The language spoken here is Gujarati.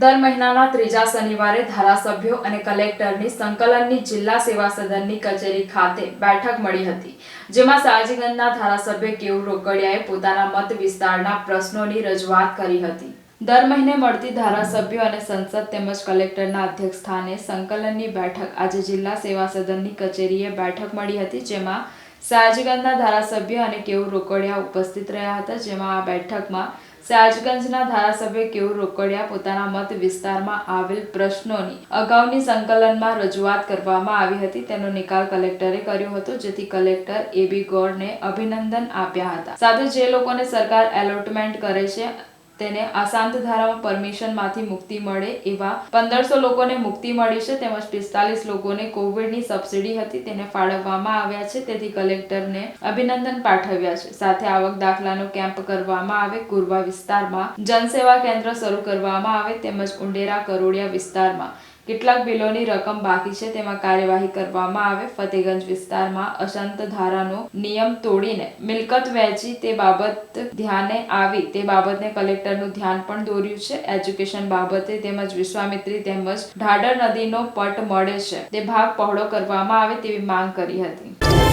દર મહિનાના ત્રીજા શનિવારે ધારાસભ્યો અને કલેક્ટરની સંકલનની જિલ્લા સેવા સદનની કચેરી ખાતે બેઠક મળી હતી, જેમાં સાજીગંજના ધારાસભ્ય કેવું રોકડિયાએ પોતાના મત વિસ્તારના પ્રશ્નોની રજૂઆત કરી હતી. દર મહિને મળતી ધારાસભ્યો અને સંસદ તેમજ કલેક્ટરના અધ્યક્ષ સ્થાને સંકલનની બેઠક આજે જિલ્લા સેવા સદનની કચેરીએ બેઠક મળી હતી, જેમાં સાજીગંજના ધારાસભ્ય અને કેવું રોકડિયા ઉપસ્થિત રહ્યા હતા, જેમાં આ બેઠકમાં સયાજગંજના ધારાસભ્ય કેવું રોકડિયા પોતાના મત વિસ્તારમાં આવેલ પ્રશ્નોની અગાઉની સંકલનમાં રજૂઆત કરવામાં આવી હતી. તેનો નિકાલ કલેક્ટરે કર્યો હતો, જેથી કલેક્ટર એબી ગોરને અભિનંદન આપ્યા હતા. સાથે જે લોકોને સરકાર એલોટમેન્ટ કરે છે તેને અશાંત ધારામાં પરમિશનમાંથી મુક્તિ મળે એવા પંદરસો લોકોને મુક્તિ મળી છે તેમજ પિસ્તાલીસ લોકોને કોવિડની સબસિડી હતી તેને ફાળવવામાં આવ્યા છે. તેથી કલેક્ટરને અભિનંદન પાઠવ્યા છે. સાથે આવક દાખલાનો કેમ્પ કરવામાં આવે કુરવા વિસ્તારમાં જનસેવા કેન્દ્ર શરૂ કરવામાં આવે તેમજ ઉંડેરા કરોડિયા વિસ્તારમાં કેટલાક બિલોની રકમ બાકી છે, તેમાં કાર્યવાહી કરવામાં આવે. ફતેગંજ વિસ્તારમાં અશાંત ધારાનો નિયમ તોડીને મિલકત વહેંચી તે બાબત ધ્યાને આવી. તે બાબતને કલેક્ટરનું ધ્યાન પણ દોર્યું છે. એજ્યુકેશન બાબતે તેમજ વિશ્વામિત્રી તેમજ ઢાડર નદીનો પટ મળે છે. તે ભાગ પહોળો કરવામાં આવે તેવી માંગ કરી હતી.